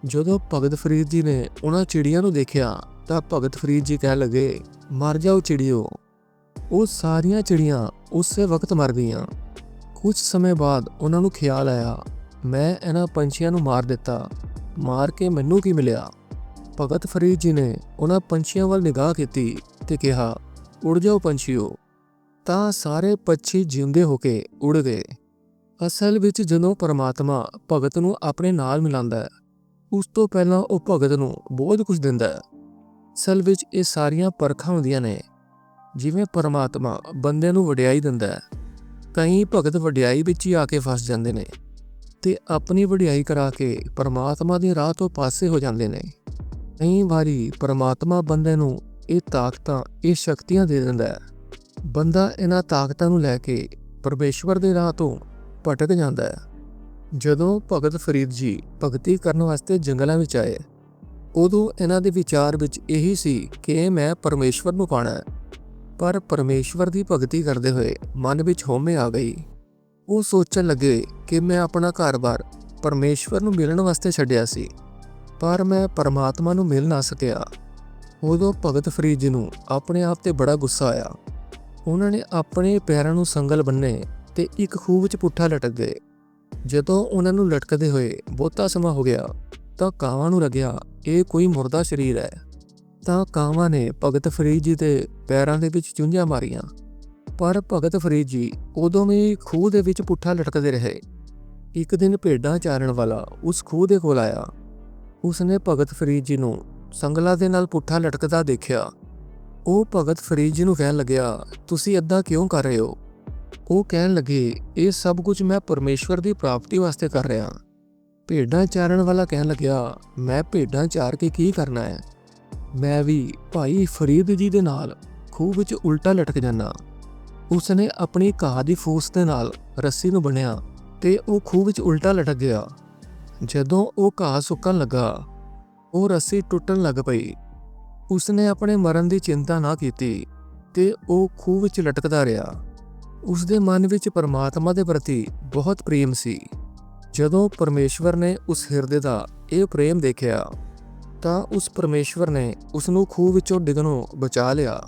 ਜਦੋਂ ਭਗਤ ਫਰੀਦ ਜੀ ਨੇ ਉਹਨਾਂ ਚਿੜੀਆਂ ਨੂੰ ਦੇਖਿਆ ਤਾਂ ਭਗਤ ਫਰੀਦ ਜੀ ਕਹਿਣ ਲੱਗੇ, ਮਰ ਜਾਓ ਚਿੜੀਓ ਉਹ ਸਾਰੀਆਂ ਚਿੜੀਆਂ ਉਸੇ ਵਕਤ ਮਰ ਗਈਆਂ ਕੁਝ ਸਮੇਂ ਬਾਅਦ ਉਹਨਾਂ ਨੂੰ ਖਿਆਲ ਆਇਆ, ਮੈਂ ਇਹਨਾਂ ਪੰਛੀਆਂ ਨੂੰ ਮਾਰ ਦਿੱਤਾ। ਮਾਰ ਕੇ ਮੈਨੂੰ ਕੀ ਮਿਲਿਆ? ਭਗਤ ਫਰੀਦ ਜੀ ਨੇ ਉਹਨਾਂ ਪੰਛੀਆਂ ਵੱਲ ਨਿਗਾਹ ਕੀਤੀ ਤੇ ਕਿਹਾ, ਉੜ ਜਾਓ ਪੰਛੀਓ। ਤਾਂ ਸਾਰੇ ਪੰਛੀ ਜਿਉਂਦੇ ਹੋ ਕੇ ਉੜ ਗਏ। ਅਸਲ ਵਿੱਚ ਜਦੋਂ ਪਰਮਾਤਮਾ ਭਗਤ ਨੂੰ ਆਪਣੇ ਨਾਲ ਮਿਲਾਉਂਦਾ ਹੈ, ਉਸ ਤੋਂ ਪਹਿਲਾਂ ਉਹ ਭਗਤ ਨੂੰ ਬਹੁਤ ਕੁਝ ਦਿੰਦਾ ਹੈ। ਅਸਲ ਵਿੱਚ ਇਹ ਸਾਰੀਆਂ ਪਰਖਾਂ ਹੁੰਦੀਆਂ ਨੇ। ਜਿਵੇਂ ਪਰਮਾਤਮਾ ਬੰਦੇ ਨੂੰ ਵਡਿਆਈ ਦਿੰਦਾ ਹੈ, ਕਈ ਭਗਤ ਵਡਿਆਈ ਵਿੱਚ ਹੀ ਆ ਕੇ ਫਸ ਜਾਂਦੇ ਨੇ ਤੇ ਆਪਣੀ ਵਡਿਆਈ ਕਰਾ ਕੇ ਪਰਮਾਤਮਾ ਦੀ ਰਾਹ ਤੋਂ ਪਾਸੇ ਹੋ ਜਾਂਦੇ ਨੇ। ਕਈ ਵਾਰੀ ਪਰਮਾਤਮਾ ਬੰਦੇ ਨੂੰ ਇਹ ਤਾਕਤਾਂ, ਇਹ ਸ਼ਕਤੀਆਂ ਦੇ ਦਿੰਦਾ ਹੈ। ਬੰਦਾ ਇਹਨਾਂ ਤਾਕਤਾਂ ਨੂੰ ਲੈ ਕੇ ਪਰਮੇਸ਼ਵਰ ਦੇ ਰਾਹ ਤੋਂ ਭਟਕ ਜਾਂਦਾ ਹੈ। ਜਦੋਂ ਭਗਤ ਫਰੀਦ ਜੀ ਭਗਤੀ ਕਰਨ ਵਾਸਤੇ ਜੰਗਲਾਂ ਵਿੱਚ ਆਏ, ਉਦੋਂ ਇਹਨਾਂ ਦੇ ਵਿਚਾਰ ਵਿੱਚ ਇਹੀ ਸੀ ਕਿ ਮੈਂ ਪਰਮੇਸ਼ਵਰ ਨੂੰ ਪਾਣਾ ਹੈ। ਪਰ ਪਰਮੇਸ਼ਵਰ ਦੀ ਭਗਤੀ ਕਰਦੇ ਹੋਏ ਮਨ ਵਿੱਚ ਹੋਮੇ ਆ ਗਈ। ਉਹ ਸੋਚਣ ਲੱਗੇ ਕਿ ਮੈਂ ਆਪਣਾ ਘਰ-ਬਾਰ ਪਰਮੇਸ਼ਵਰ ਨੂੰ ਮਿਲਣ ਵਾਸਤੇ ਛੱਡਿਆ ਸੀ, ਪਰ ਮੈਂ ਪਰਮਾਤਮਾ ਨੂੰ ਮਿਲ ਨਾ ਸਕਿਆ। ਉਦੋਂ ਭਗਤ ਫਰੀਦ ਜੀ ਨੂੰ ਆਪਣੇ ਆਪ ਤੇ ਬੜਾ ਗੁੱਸਾ ਆਇਆ। ਉਹਨਾਂ ਨੇ ਆਪਣੇ ਪੈਰਾਂ ਨੂੰ ਸੰਗਲ ਬੰਨੇ ਤੇ ਇੱਕ ਖੂਹ ਵਿੱਚ ਪੁੱਠਾ ਲਟਕ ਗਏ। ਜਦੋਂ ਉਹਨਾਂ ਨੂੰ ਲਟਕਦੇ ਹੋਏ ਬਹੁਤਾ ਸਮਾਂ ਹੋ ਗਿਆ ਤਾਂ ਕਾਵਾਂ ਨੂੰ ਲੱਗਿਆ, ਇਹ ਕੋਈ ਮੁਰਦਾ ਸਰੀਰ ਹੈ। ਤਾਂ ਕਾਵਾਂ ਨੇ ਭਗਤ ਫਰੀਦ ਜੀ ਦੇ ਪੈਰਾਂ ਦੇ ਵਿੱਚ ਚੁੰਝਾਂ ਮਾਰੀਆਂ। ਪਰ ਭਗਤ ਫਰੀਦ ਜੀ ਉਦੋਂ ਵੀ ਖੂਹ ਦੇ ਵਿੱਚ ਪੁੱਠਾ ਲਟਕਦੇ ਰਹੇ। ਇੱਕ ਦਿਨ ਭੇਡਾਂ ਚਾਰਨ ਵਾਲਾ ਉਸ ਖੂਹ ਦੇ ਕੋਲ ਆਇਆ। ਉਸਨੇ ਭਗਤ ਫਰੀਦ ਜੀ ਨੂੰ ਸੰਗਲਾ ਦੇ ਨਾਲ ਪੁੱਠਾ ਲਟਕਦਾ ਦੇਖਿਆ। ਉਹ ਭਗਤ ਫਰੀਦ ਜੀ ਨੂੰ ਕਹਿਣ ਲੱਗਿਆ, ਤੁਸੀਂ ਅੱਧਾ ਕਿਉਂ ਕਰ ਰਹੇ ਹੋ? ਉਹ ਕਹਿਣ ਲੱਗੇ, ਇਹ ਸਭ ਕੁਝ ਮੈਂ ਪਰਮੇਸ਼ਵਰ ਦੀ ਪ੍ਰਾਪਤੀ ਵਾਸਤੇ ਕਰ ਰਿਹਾ। ਭੇਡਾਂ ਚਾਰਨ ਵਾਲਾ ਕਹਿਣ ਲੱਗਿਆ, ਮੈਂ ਭੇਡਾਂ ਚਾਰ ਕੇ ਕੀ ਕਰਨਾ ਹੈ? ਮੈਂ ਵੀ ਭਾਈ ਫਰੀਦ ਜੀ ਦੇ ਨਾਲ ਖੂਹ ਵਿੱਚ ਉਲਟਾ ਲਟਕ ਜਾਣਾ ਉਸਨੇ ਆਪਣੀ ਘਾਹ ਦੀ ਫੂਸ ਦੇ ਨਾਲ ਰੱਸੀ ਨੂੰ ਬੰਨਿਆ ਤੇ ਉਹ ਖੂਹ ਵਿੱਚ ਉਲਟਾ ਲਟਕ ਗਿਆ। ਜਦੋਂ ਉਹ ਘਾਹ ਸੁੱਕਣ ਲੱਗਾ, ਉਹ ਰੱਸੀ ਟੁੱਟਣ ਲੱਗ ਪਈ। ਉਸਨੇ ਆਪਣੇ ਮਰਨ ਦੀ ਚਿੰਤਾ ਨਾ ਕੀਤੀ ਤੇ ਉਹ ਖੂਹ ਵਿੱਚ ਲਟਕਦਾ ਰਿਹਾ। ਉਸ ਦੇ ਮਨ ਵਿੱਚ ਪਰਮਾਤਮਾ ਦੇ ਪ੍ਰਤੀ ਬਹੁਤ ਪ੍ਰੇਮ ਸੀ। ਜਦੋਂ ਪਰਮੇਸ਼ਵਰ ਨੇ ਉਸ ਹਿਰਦੇ ਦਾ ਇਹ ਪ੍ਰੇਮ ਦੇਖਿਆ ਤਾਂ ਉਸ ਪਰਮੇਸ਼ਵਰ ਨੇ ਉਸ ਨੂੰ ਖੂਹ ਵਿੱਚੋਂ ਡਿੱਗਣੋਂ ਬਚਾ ਲਿਆ।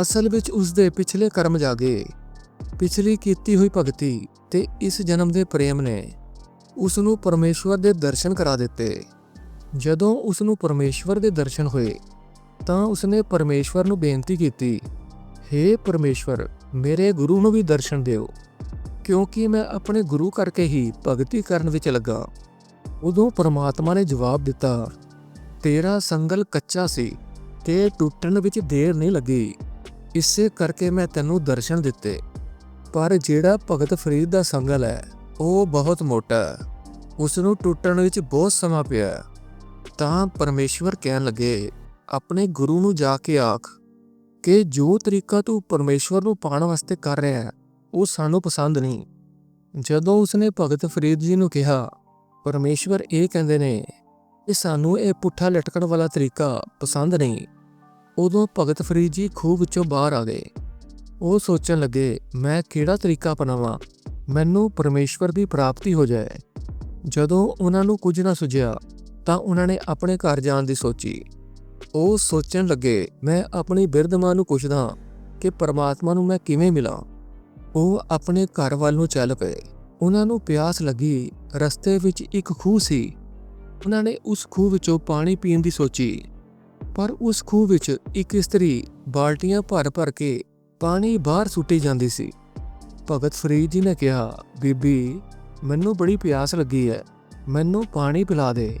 ਅਸਲ ਵਿੱਚ ਉਸ ਦੇ ਪਿਛਲੇ ਕਰਮ ਜਾਗੇ, ਪਿਛਲੀ ਕੀਤੀ ਹੋਈ ਭਗਤੀ ਤੇ ਇਸ ਜਨਮ ਦੇ ਪ੍ਰੇਮ ਨੇ ਉਸ ਨੂੰ ਪਰਮੇਸ਼ਵਰ ਦੇ ਦਰਸ਼ਨ ਕਰਾ ਦਿੱਤੇ। ਜਦੋਂ ਉਸ ਨੂੰ ਪਰਮੇਸ਼ਵਰ ਦੇ ਦਰਸ਼ਨ ਹੋਏ, ਤਾਂ ਉਸਨੇ ਪਰਮੇਸ਼ਵਰ ਨੂੰ ਬੇਨਤੀ ਕੀਤੀ हे ਪਰਮੇਸ਼ਵਰ, ਮੇਰੇ ਗੁਰੂ ਨੂੰ ਵੀ ਦਰਸ਼ਨ ਦਿਓ, ਕਿਉਂਕਿ ਮੈਂ ਆਪਣੇ ਗੁਰੂ ਕਰਕੇ ਹੀ ਭਗਤੀ ਕਰਨ ਵਿੱਚ ਲੱਗਾ। ਉਦੋਂ ਪਰਮਾਤਮਾ ਨੇ ਜਵਾਬ ਦਿੱਤਾ ਤੇਰਾ ਸੰਗਲ ਕੱਚਾ ਸੀ ਤੇ ਟੁੱਟਣ ਵਿੱਚ ਦੇਰ ਨਹੀਂ ਲੱਗੀ। ਇਸੇ ਕਰਕੇ ਮੈਂ ਤੈਨੂੰ ਦਰਸ਼ਨ ਦਿੱਤੇ। ਪਰ ਜਿਹੜਾ ਭਗਤ ਫਰੀਦ ਦਾ ਸੰਗਲ ਹੈ, ਉਹ ਬਹੁਤ ਮੋਟਾ ਹੈ। ਉਸ ਨੂੰ ਟੁੱਟਣ ਵਿੱਚ ਬਹੁਤ ਸਮਾਂ ਪਿਆ ਤਾਂ ਪਰਮੇਸ਼ਵਰ ਕਹਿਣ ਲੱਗੇ, ਆਪਣੇ ਗੁਰੂ ਨੂੰ ਜਾ ਕੇ ਆਖ ਕਿ ਜੋ ਤਰੀਕਾ ਤੂੰ ਪਰਮੇਸ਼ਵਰ ਨੂੰ ਪਾਣ ਵਾਸਤੇ ਕਰ ਰਿਹਾ ਹੈ, ਉਹ ਸਾਨੂੰ ਪਸੰਦ ਨਹੀਂ। ਜਦੋਂ ਉਸਨੇ ਭਗਤ ਫਰੀਦ ਜੀ ਨੂੰ ਕਿਹਾ, ਪਰਮੇਸ਼ਵਰ ਇਹ ਕਹਿੰਦੇ ਨੇ ਕਿ ਸਾਨੂੰ ਇਹ ਪੁੱਠਾ ਲਟਕਣ ਵਾਲਾ ਤਰੀਕਾ ਪਸੰਦ ਨਹੀਂ। ਉਦੋਂ ਭਗਤ ਫਰੀਦ ਜੀ ਖੂਹ ਵਿੱਚੋਂ ਬਾਹਰ ਆ ਗਏ। ਉਹ ਸੋਚਣ ਲੱਗੇ, ਮੈਂ ਕਿਹੜਾ ਤਰੀਕਾ ਅਪਣਾਵਾਂ? ਮੈਨੂੰ ਪਰਮੇਸ਼ਵਰ ਦੀ ਪ੍ਰਾਪਤੀ ਹੋ ਜਾਏ। ਜਦੋਂ ਉਹਨਾਂ ਨੂੰ ਕੁਝ ਨਾ ਸੁਝਿਆ, ਤਾਂ ਉਹਨਾਂ ਨੇ ਆਪਣੇ ਘਰ ਜਾਣ ਦੀ ਸੋਚੀ। ਉਹ ਸੋਚਣ ਲੱਗੇ, ਮੈਂ ਆਪਣੀ ਬਿਰਧ ਮਾਂ ਨੂੰ ਪੁੱਛਦਾ ਕਿ ਪਰਮਾਤਮਾ ਨੂੰ ਮੈਂ ਕਿਵੇਂ ਮਿਲਾਂ? ਉਹ ਆਪਣੇ ਘਰ ਵੱਲ ਨੂੰ ਚੱਲ ਪਏ। ਉਹਨਾਂ ਨੂੰ ਪਿਆਸ ਲੱਗੀ। ਰਸਤੇ ਵਿੱਚ ਇੱਕ ਖੂਹ ਸੀ। ਉਹਨਾਂ ਨੇ ਉਸ ਖੂਹ ਵਿੱਚੋਂ ਪਾਣੀ ਪੀਣ ਦੀ ਸੋਚੀ। ਪਰ ਉਸ ਖੂਹ ਵਿੱਚ ਇੱਕ ਇਸਤਰੀ ਬਾਲਟੀਆਂ ਭਰ-ਭਰ ਕੇ ਪਾਣੀ ਬਾਹਰ ਸੁੱਟੀ ਜਾਂਦੀ ਸੀ। ਭਗਤ ਫਰੀਦ ਜੀ ਨੇ ਕਿਹਾ, ਬੀਬੀ, ਮੈਨੂੰ ਬੜੀ ਪਿਆਸ ਲੱਗੀ ਹੈ, ਮੈਨੂੰ ਪਾਣੀ ਪਿਲਾ ਦੇ।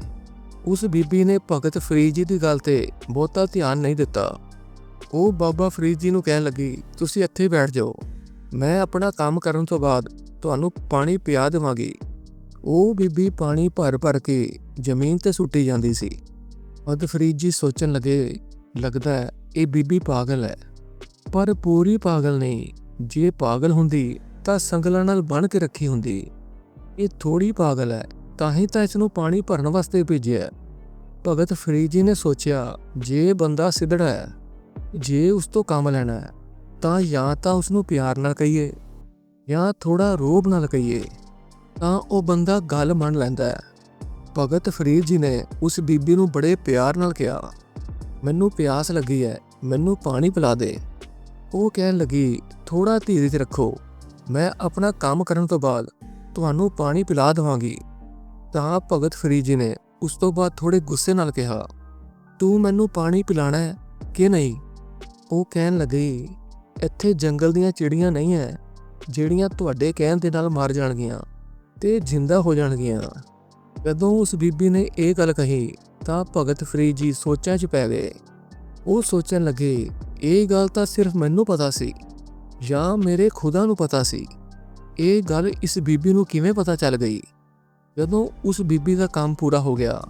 ਉਸ ਬੀਬੀ ਨੇ ਭਗਤ ਫਰੀਦ ਜੀ ਦੀ ਗੱਲ ਤੇ ਬਹੁਤਾ ਧਿਆਨ ਨਹੀਂ ਦਿੱਤਾ। ਉਹ ਬਾਬਾ ਫਰੀਦ ਜੀ ਨੂੰ ਕਹਿਣ ਲੱਗੀ, ਤੁਸੀਂ ਇੱਥੇ ਬੈਠ ਜਾਓ, ਮੈਂ ਆਪਣਾ ਕੰਮ ਕਰਨ ਤੋਂ ਬਾਅਦ ਤੁਹਾਨੂੰ ਪਾਣੀ ਪਿਆ ਦੇਵਾਂਗੀ। ਉਹ ਬੀਬੀ ਪਾਣੀ ਭਰ ਭਰ ਕੇ ਜ਼ਮੀਨ ਤੇ ਸੁੱਟੀ ਜਾਂਦੀ ਸੀ। ਭਗਤ ਫਰੀਦ ਜੀ ਸੋਚਣ ਲੱਗੇ, ਲੱਗਦਾ ਹੈ ਇਹ ਬੀਬੀ ਪਾਗਲ ਹੈ। ਪਰ ਪੂਰੀ ਪਾਗਲ ਨਹੀਂ, ਜੇ ਪਾਗਲ ਹੁੰਦੀ ਤਾਂ ਸੰਗਲਾਂ ਨਾਲ ਬਣ ਕੇ ਰੱਖੀ ਹੁੰਦੀ। ਇਹ ਥੋੜੀ ਪਾਗਲ ਹੈ, ਤਾਂ ਹੀ ਤਾਂ ਇਸ ਨੂੰ ਪਾਣੀ ਭਰਨ ਵਾਸਤੇ ਭੇਜਿਆ ਭਗਤ ਫਰੀਦ ਜੀ ਨੇ ਸੋਚਿਆ, ਜੇ ਬੰਦਾ ਸਿੱਧੜਾ ਹੈ, ਜੇ ਉਸ ਤੋਂ ਕੰਮ ਲੈਣਾ ਹੈ, ਤਾਂ ਜਾਂ ਤਾਂ ਉਸ ਨੂੰ ਪਿਆਰ ਨਾਲ ਕਹੀਏ, ਜਾਂ ਥੋੜਾ ਰੋਬ ਨਾਲ ਕਹੀਏ, ਤਾਂ ਉਹ ਬੰਦਾ ਗੱਲ ਮੰਨ ਲੈਂਦਾ ਹੈ। ਭਗਤ ਫਰੀਦ ਜੀ ਨੇ ਉਸ ਬੀਬੀ ਨੂੰ ਬੜੇ ਪਿਆਰ ਨਾਲ ਕਿਹਾ, ਮੈਨੂੰ ਪਿਆਸ ਲੱਗੀ ਹੈ ਮੈਨੂੰ ਪਾਣੀ ਪਿਲਾ ਦੇ। ਉਹ ਕਹਿਣ ਲੱਗੀ ਥੋੜਾ ਧੀਰਜ ਰੱਖੋ, ਮੈਂ ਆਪਣਾ ਕੰਮ ਕਰਨ ਤੋਂ ਬਾਅਦ ਤੁਹਾਨੂੰ ਪਾਣੀ ਪਿਲਾ ਦਵਾਂਗੀ। ਤਾਂ ਭਗਤ ਫਰੀਦ ਜੀ ਨੇ ਉਸ ਤੋਂ ਬਾਅਦ ਥੋੜੇ ਗੁੱਸੇ ਨਾਲ ਕਿਹਾ, ਤੂੰ ਮੈਨੂੰ ਪਾਣੀ ਪਿਲਾਣਾ ਹੈ ਕਿ ਨਹੀਂ? ਉਹ ਕਹਿਣ ਲੱਗੀ, ਇੱਥੇ ਜੰਗਲ ਦੀਆਂ ਚਿੜੀਆਂ ਨਹੀਂ ਹੈ ਜਿਹੜੀਆਂ ਤੁਹਾਡੇ ਕਹਿਣ ਦੇ ਨਾਲ ਮਰ ਜਾਣਗੀਆਂ ਤੇ ਜਿੰਦਾ ਹੋ ਜਾਣਗੀਆਂ। ਜਦੋਂ ਉਸ ਬੀਬੀ ਨੇ ਇਹ ਗੱਲ ਕਹੀ, ਤਾਂ ਭਗਤ ਫਰੀਦ ਜੀ ਸੋਚਾਂ 'ਚ ਪੈ ਗਏ। ਉਹ ਸੋਚਣ ਲੱਗੇ, ਇਹ ਗੱਲ ਤਾਂ ਸਿਰਫ ਮੈਨੂੰ ਪਤਾ ਸੀ, ਜਾਂ ਮੇਰੇ ਖੁਦਾ ਨੂੰ ਪਤਾ ਸੀ। ਇਹ ਗੱਲ ਇਸ ਬੀਬੀ ਨੂੰ ਕਿਵੇਂ ਪਤਾ ਚੱਲ ਗਈ? ਜਦੋਂ ਉਸ ਬੀਬੀ ਦਾ ਕੰਮ ਪੂਰਾ ਹੋ ਗਿਆ,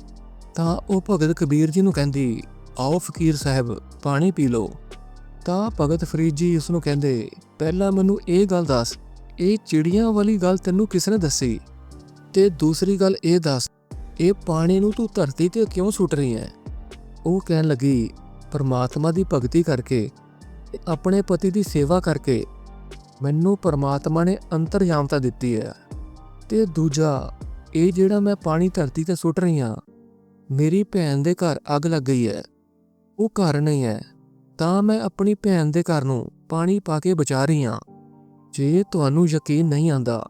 ਤਾਂ ਉਹ ਭਗਤ ਕਬੀਰ ਜੀ ਨੂੰ ਕਹਿੰਦੀ, ਆਓ ਫਕੀਰ ਸਾਹਿਬ, ਪਾਣੀ ਪੀ ਲਓ। ਤਾਂ ਭਗਤ ਫਰੀਦ ਜੀ ਉਸ ਨੂੰ ਕਹਿੰਦੇ, ਪਹਿਲਾਂ ਮੈਨੂੰ ਇਹ ਗੱਲ ਦੱਸ, ਇਹ ਚਿੜੀਆਂ ਵਾਲੀ ਗੱਲ ਤੈਨੂੰ ਕਿਸ ਨੇ ਦੱਸੀ? ਤੇ ਦੂਸਰੀ ਗੱਲ ਇਹ ਦੱਸ, ਇਹ ਪਾਣੀ ਨੂੰ ਤੂੰ ਧਰਤੀ ਤੇ ਕਿਉਂ ਸੁੱਟ ਰਹੀ ਹੈ ਉਹ ਕਹਿਣ ਲੱਗੀ, ਪਰਮਾਤਮਾ ਦੀ ਭਗਤੀ ਕਰਕੇ ਤੇ ਆਪਣੇ ਪਤੀ ਦੀ ਸੇਵਾ ਕਰਕੇ ਮੈਨੂੰ ਪਰਮਾਤਮਾ ਨੇ ਅੰਤਰਯਾਮਤਾ ਦਿੱਤੀ ਹੈ ਤੇ ਦੂਜਾ, ਇਹ ਜਿਹੜਾ ਮੈਂ ਪਾਣੀ ਧਰਤੀ ਤੇ ਸੁੱਟ ਰਹੀ ਹਾਂ ਮੇਰੀ ਭੈਣ ਦੇ ਘਰ ਅੱਗ ਲੱਗ ਗਈ ਹੈ ਉਹ ਘਰ ਨਹੀਂ ਹੈ ਤਾਂ ਮੈਂ ਆਪਣੀ ਭੈਣ ਦੇ ਘਰ ਨੂੰ ਪਾਣੀ ਪਾ ਕੇ ਬਚਾ ਰਹੀ ਹਾਂ ਜੇ ਤੁਹਾਨੂੰ ਯਕੀਨ ਨਹੀਂ ਆਂਦਾ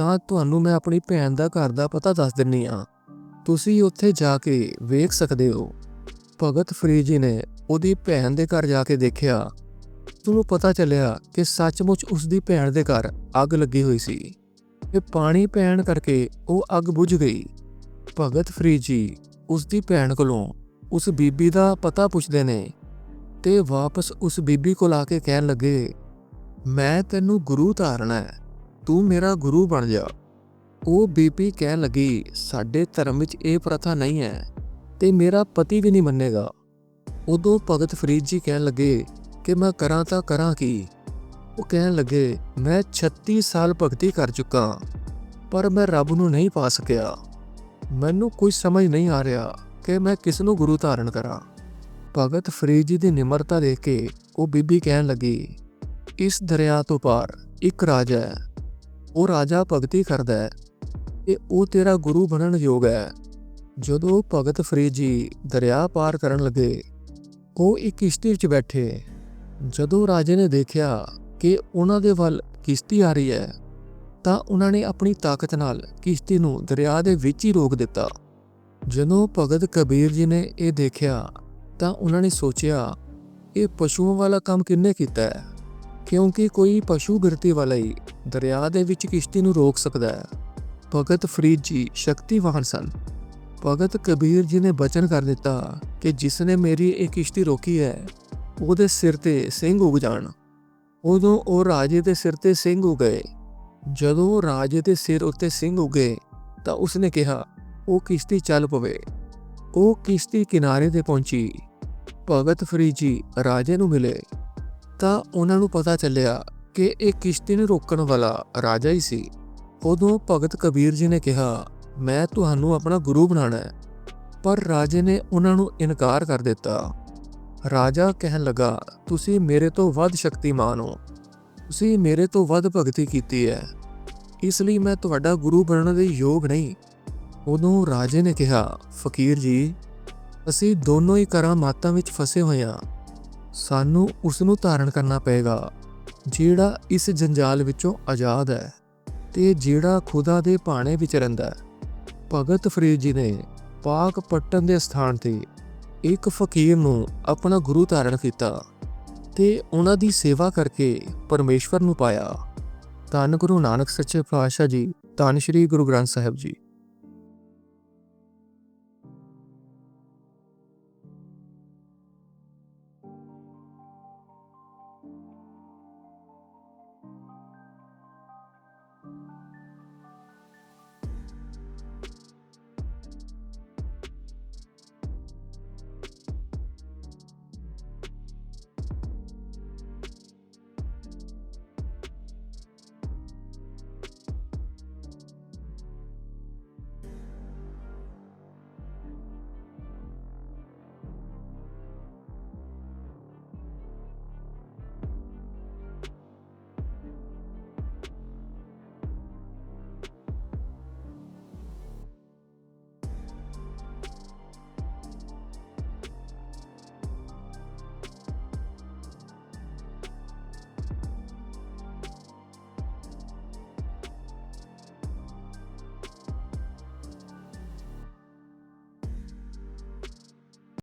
ਤਾਂ ਤੁਹਾਨੂੰ ਮੈਂ ਆਪਣੀ ਭੈਣ ਦਾ ਘਰ ਦਾ ਪਤਾ ਦੱਸ ਦਿੰਨੀ ਆ। ਤੁਸੀਂ ਉੱਥੇ ਜਾ ਕੇ ਵੇਖ ਸਕਦੇ ਹੋ। ਭਗਤ ਫਰੀਦ ਜੀ ਨੇ ਉਹਦੀ ਭੈਣ ਦੇ ਘਰ ਜਾ ਕੇ ਦੇਖਿਆ। ਤੁਹਾਨੂੰ ਪਤਾ ਚੱਲਿਆ ਕਿ ਸੱਚਮੁੱਚ ਉਸ ਦੀ ਭੈਣ ਦੇ ਘਰ ਅੱਗ ਲੱਗੀ ਹੋਈ ਸੀ ਤੇ ਪਾਣੀ ਪੈਣ ਕਰਕੇ ਉਹ ਅੱਗ ਬੁਝ ਗਈ। ਭਗਤ ਫਰੀਦ ਜੀ ਉਸ ਦੀ ਭੈਣ ਕੋਲੋਂ ਉਸ ਬੀਬੀ ਦਾ ਪਤਾ ਪੁੱਛਦੇ ਨੇ ਤੇ ਵਾਪਸ ਉਸ ਬੀਬੀ ਕੋਲ ਆ ਕੇ ਕਹਿਣ ਲੱਗੇ, ਮੈਂ ਤੈਨੂੰ ਗੁਰੂ ਧਾਰਨਾ ਹੈ। ਤੂੰ ਮੇਰਾ ਗੁਰੂ ਬਣ ਜਾ। ਉਹ ਬੀਬੀ ਕਹਿਣ ਲੱਗੀ, ਸਾਡੇ ਧਰਮ ਵਿੱਚ ਇਹ ਪ੍ਰਥਾ ਨਹੀਂ ਹੈ ਤੇ ਮੇਰਾ ਪਤੀ ਵੀ ਨਹੀਂ ਮੰਨੇਗਾ। ਉਦੋਂ ਭਗਤ ਫਰੀਦ ਜੀ ਕਹਿਣ ਲੱਗੇ ਕਿ ਮੈਂ ਕਰਾਂ ਤਾਂ ਕਰਾਂ ਕੀ? ਉਹ ਕਹਿਣ ਲੱਗੇ, ਮੈਂ 36 ਸਾਲ ਭਗਤੀ ਕਰ ਚੁੱਕਾ, ਪਰ ਮੈਂ ਰੱਬ ਨੂੰ ਨਹੀਂ ਪਾ ਸਕਿਆ। ਮੈਨੂੰ ਕੁਝ ਸਮਝ ਨਹੀਂ ਆ ਰਿਹਾ ਕਿ ਮੈਂ ਕਿਸ ਨੂੰ ਗੁਰੂ ਧਾਰਨ ਕਰਾਂ। ਭਗਤ ਫਰੀਦ ਜੀ ਦੀ ਨਿਮਰਤਾ ਦੇਖ ਕੇ ਉਹ ਬੀਬੀ ਕਹਿਣ ਲੱਗੀ, ਇਸ ਦਰਿਆ ਤੋਂ ਪਾਰ ਇੱਕ ਰਾਜਾ ਹੈ। ਉਹ ਰਾਜਾ ਭਗਤੀ ਕਰਦਾ ਹੈ ਤੇ ਉਹ ਤੇਰਾ ਗੁਰੂ ਬਣਨ ਯੋਗ ਹੈ। ਜਦੋਂ ਭਗਤ ਫਰੀਦ ਜੀ ਦਰਿਆ ਪਾਰ ਕਰਨ ਲੱਗੇ, ਉਹ ਇੱਕ ਕਿਸ਼ਤੀ ਵਿੱਚ ਬੈਠੇ। ਜਦੋਂ ਰਾਜੇ ਨੇ ਦੇਖਿਆ ਕਿ ਉਹਨਾਂ ਦੇ ਵੱਲ ਕਿਸ਼ਤੀ ਆ ਰਹੀ ਹੈ, ਤਾਂ ਉਹਨਾਂ ਨੇ ਆਪਣੀ ਤਾਕਤ ਨਾਲ ਕਿਸ਼ਤੀ ਨੂੰ ਦਰਿਆ ਦੇ ਵਿੱਚ ਹੀ ਰੋਕ ਦਿੱਤਾ। ਜਦੋਂ ਭਗਤ ਕਬੀਰ ਜੀ ਨੇ ਇਹ ਦੇਖਿਆ, ਤਾਂ ਉਹਨਾਂ ਨੇ ਸੋਚਿਆ, ਇਹ ਪਸ਼ੂਆਂ ਵਾਲਾ ਕੰਮ ਕਿੰਨੇ ਕੀਤਾ ਹੈ? ਕਿਉਂਕਿ ਕੋਈ ਪਸ਼ੂ ਬਿਰਤੀ ਵਾਲਾ ਹੀ ਦਰਿਆ ਦੇ ਵਿੱਚ ਕਿਸ਼ਤੀ ਨੂੰ ਰੋਕ ਸਕਦਾ ਹੈ। ਭਗਤ ਫਰੀਦ ਜੀ ਸ਼ਕਤੀਵਾਨ ਸਨ। ਭਗਤ ਕਬੀਰ ਜੀ ਨੇ ਬਚਨ ਕਰ ਦਿੱਤਾ ਕਿ ਜਿਸ ਨੇ ਮੇਰੀ ਇਹ ਕਿਸ਼ਤੀ ਰੋਕੀ ਹੈ, ਉਹਦੇ ਸਿਰ ਤੇ ਸਿੰਘ ਉਗ ਜਾਣ। ਉਦੋਂ ਉਹ ਰਾਜੇ ਦੇ ਸਿਰ ਤੇ ਸਿੰਘ ਉਗੇ ਜਦੋਂ ਰਾਜੇ ਦੇ ਸਿਰ ਉੱਤੇ ਸਿੰਘ ਉਗੇ ਤਾਂ ਉਸਨੇ ਕਿਹਾ, ਉਹ ਕਿਸ਼ਤੀ ਚੱਲ ਪਵੇ। ਉਹ ਕਿਸ਼ਤੀ ਕਿਨਾਰੇ ਤੇ ਪਹੁੰਚੀ। ਭਗਤ ਫਰੀਦ ਜੀ ਰਾਜੇ ਨੂੰ ਮਿਲੇ। ਤਾਂ ਉਹਨਾਂ ਨੂੰ ਪਤਾ ਚੱਲਿਆ ਕਿ ਇਹ ਕਿਸ਼ਤੀ ਨੂੰ ਰੋਕਣ ਵਾਲਾ ਰਾਜਾ ਹੀ ਸੀ। ਉਦੋਂ ਭਗਤ ਕਬੀਰ ਜੀ ਨੇ ਕਿਹਾ, ਮੈਂ ਤੁਹਾਨੂੰ ਆਪਣਾ ਗੁਰੂ ਬਣਾਉਣਾ ਹੈ। ਪਰ ਰਾਜੇ ਨੇ ਉਹਨਾਂ ਨੂੰ ਇਨਕਾਰ ਕਰ ਦਿੱਤਾ। ਰਾਜਾ ਕਹਿਣ ਲੱਗਾ, ਤੁਸੀਂ ਮੇਰੇ ਤੋਂ ਵੱਧ ਸ਼ਕਤੀਮਾਨ ਹੋ। ਤੁਸੀਂ ਮੇਰੇ ਤੋਂ ਵੱਧ ਭਗਤੀ ਕੀਤੀ ਹੈ। ਇਸ ਲਈ ਮੈਂ ਤੁਹਾਡਾ ਗੁਰੂ ਬਣਨ ਦੇ ਯੋਗ ਨਹੀਂ। ਉਦੋਂ ਰਾਜੇ ਨੇ ਕਿਹਾ, ਫਕੀਰ ਜੀ, ਅਸੀਂ ਦੋਨੋਂ ਹੀ ਕਰਾਂ ਮਾਤਾਂ ਵਿੱਚ ਫਸੇ ਹੋਏ ਹਾਂ। ਸਾਨੂੰ ਉਸ ਨੂੰ ਧਾਰਨ ਕਰਨਾ ਪਏਗਾ, ਜਿਹੜਾ ਇਸ ਜੰਜਾਲ ਵਿੱਚੋਂ ਆਜ਼ਾਦ ਹੈ ਤੇ ਜਿਹੜਾ ਖੁਦਾ ਦੇ ਭਾਣੇ ਵਿੱਚ ਰਹਿੰਦਾ ਹੈ। ਭਗਤ ਫਰੀਦ ਜੀ ਨੇ ਪਾਕ ਪੱਟਨ ਦੇ ਸਥਾਨ ਤੇ ਇੱਕ ਫਕੀਰ ਨੂੰ ਆਪਣਾ ਗੁਰੂ ਧਾਰਨ ਕੀਤਾ ਤੇ ਉਹਨਾਂ ਦੀ ਸੇਵਾ ਕਰਕੇ ਪਰਮੇਸ਼ਵਰ ਨੂੰ ਪਾਇਆ। ਧੰਨ ਗੁਰੂ ਨਾਨਕ ਸੱਚੇ ਪਾਤਸ਼ਾਹ ਜੀ, ਧੰਨ ਸ਼੍ਰੀ ਗੁਰੂ ਗ੍ਰੰਥ ਸਾਹਿਬ ਜੀ।